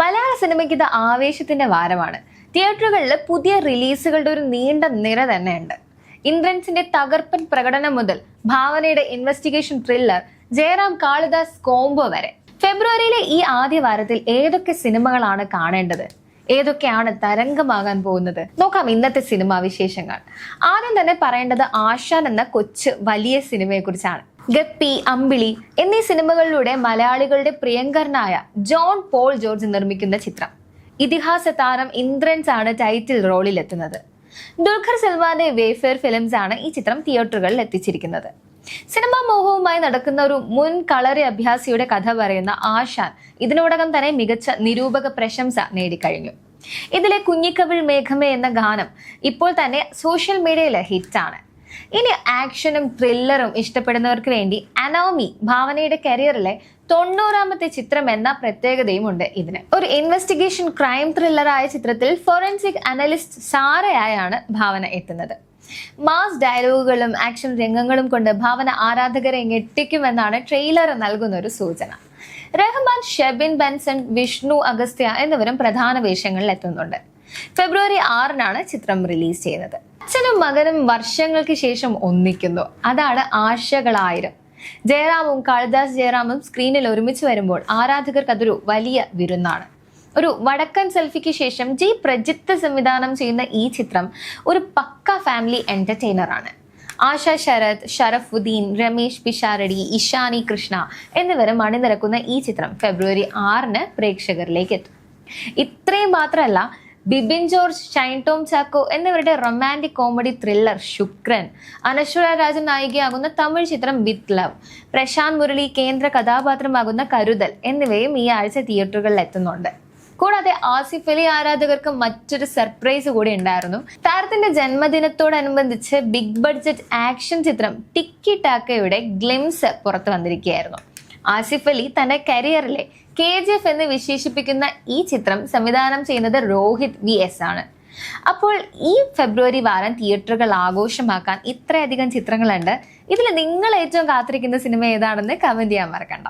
മലയാള സിനിമയ്ക്ക് ഇത് ആവേശത്തിന്റെ വാരമാണ്. തിയേറ്ററുകളിൽ പുതിയ റിലീസുകളുടെ ഒരു നീണ്ട നിര തന്നെയുണ്ട്. ഇന്ദ്രൻസിന്റെ തകർപ്പൻ പ്രകടനം മുതൽ ഭാവനയുടെ investigation thriller Jayaram Kalidas combo വരെ. ഫെബ്രുവരിയിലെ ഈ ആദ്യ വാരത്തിൽ ഏതൊക്കെ സിനിമകളാണ് കാണേണ്ടത്? ഏതൊക്കെയാണ് തരംഗമാകാൻ പോകുന്നത്? നോക്കാം ഇന്നത്തെ സിനിമാ വിശേഷങ്ങൾ. ആദ്യം തന്നെ പറയേണ്ടത് ആശാൻ എന്ന കൊച്ചു വലിയ സിനിമയെ കുറിച്ചാണ് ഗപ്പി അമ്പിളി എന്നീ സിനിമകളിലൂടെ മലയാളികളുടെ പ്രിയങ്കരനായ ജോൺ പോൾ ജോർജ് നിർമ്മിക്കുന്ന ചിത്രം. ഇതിഹാസ താരം ഇന്ദ്രൻസ് ആണ് ടൈറ്റിൽ റോളിൽ എത്തുന്നത് ദുൽഖർ സൽമാന്റെ വേഫെയർ ഫിലിംസ് ആണ് ഈ ചിത്രം തിയേറ്ററുകളിൽ എത്തിച്ചിരിക്കുന്നത്. സിനിമാ മോഹവുമായി നടക്കുന്ന ഒരു മുൻ കളറി അഭ്യാസിയുടെ കഥ പറയുന്ന ആശാൻ ഇതിനോടകം തന്നെ മികച്ച നിരൂപക പ്രശംസ നേടിക്കഴിഞ്ഞു. ഇതിലെ കുഞ്ഞിക്കവിൾ മേഘമേ എന്ന ഗാനം ഇപ്പോൾ തന്നെ സോഷ്യൽ മീഡിയയിലെ ഹിറ്റാണ്. ഇനി ആക്ഷനും ത്രില്ലറും ഇഷ്ടപ്പെടുന്നവർക്ക് വേണ്ടി അനോമി ഭാവനയുടെ കരിയറിലെ തൊണ്ണൂറാമത്തെ ചിത്രം എന്ന പ്രത്യേകതയും ഉണ്ട് ഇതിന്. ഒരു ഇൻവെസ്റ്റിഗേഷൻ ക്രൈം ത്രില്ലറായ ചിത്രത്തിൽ ഫോറൻസിക് അനലിസ്റ്റ് സാറയായാണ് ഭാവന എത്തുന്നത്. മാസ് ഡയലോഗുകളും ആക്ഷൻ രംഗങ്ങളും കൊണ്ട് ഭാവന ആരാധകരെ ഞെട്ടിക്കുമെന്നാണ് ട്രെയിലർ നൽകുന്ന ഒരു സൂചന. റഹ്മാൻ ഷെബിൻ ബെൻസൺ വിഷ്ണു അഗസ്ത്യ എന്നിവരും പ്രധാന വേഷങ്ങളിൽ എത്തുന്നുണ്ട്. ഫെബ്രുവരി ആറിനാണ് ചിത്രം റിലീസ് ചെയ്യുന്നത്. അച്ഛനും മകനും വർഷങ്ങൾക്ക് ശേഷം ഒന്നിക്കുന്നു. അതാണ് ആശകളായിരം. ജയറാമും കാളിദാസ് ജയറാമും സ്ക്രീനിൽ ഒരുമിച്ച് വരുമ്പോൾ ആരാധകർക്ക് അതൊരു വലിയ വിരുന്നാണ്. ഒരു വടക്കൻ സെൽഫിക്ക് ശേഷം ജി പ്രജിത്ത് സംവിധാനം ചെയ്യുന്ന ഈ ചിത്രം ഒരു പക്ക ഫാമിലി എന്റർടൈനർ ആണ്. ആശ ശരത് ഷറഫുദ്ദീൻ രമേശ് പിഷാരടി ഇഷാനി കൃഷ്ണ എന്നിവരും അണിനിരക്കുന്ന ഈ ചിത്രം ഫെബ്രുവരി ആറിന് പ്രേക്ഷകരിലേക്ക് എത്തും. ഇത്രയും മാത്രമല്ല ബിബിൻ ജോർജ് ഷൈൻ ടോം ചാക്കോ എന്നിവരുടെ റൊമാന്റിക് കോമഡി ത്രില്ലർ ശുക്രൻ. അനശ്വര രാജൻ നായികയാകുന്ന തമിഴ് ചിത്രം വിത്ത് ലവ് പ്രശാന്ത് മുരളി കേന്ദ്ര കഥാപാത്രമാകുന്ന കരുതൽ എന്നിവയും ഈ ആഴ്ച തിയേറ്ററുകളിൽ എത്തുന്നുണ്ട്. കൂടാതെ ആസിഫ് അലി ആരാധകർക്ക് മറ്റൊരു സർപ്രൈസ് കൂടി ഉണ്ടായിരുന്നു. താരത്തിന്റെ ജന്മദിനത്തോടനുബന്ധിച്ച് ബിഗ് ബഡ്ജറ്റ് ആക്ഷൻ ചിത്രം ടിക്കി ടാക്കയുടെ ഗ്ലിംസ് പുറത്തു വന്നിരിക്കുകയായിരുന്നു. ആസിഫ് അലി തന്റെ കരിയറിലെ കെ ജി എഫ് എന്ന് വിശേഷിപ്പിക്കുന്ന ഈ ചിത്രം സംവിധാനം ചെയ്യുന്നത് രോഹിത് വി എസ് ആണ്. അപ്പോൾ ഈ ഫെബ്രുവരി വാരം തിയേറ്ററുകൾ ആഘോഷമാക്കാൻ ഇത്രയധികം ചിത്രങ്ങളുണ്ട്. ഇതിൽ നിങ്ങൾ ഏറ്റവും കാത്തിരിക്കുന്ന സിനിമ ഏതാണെന്ന് കമന്റ് ചെയ്യാൻ മറക്കണ്ട.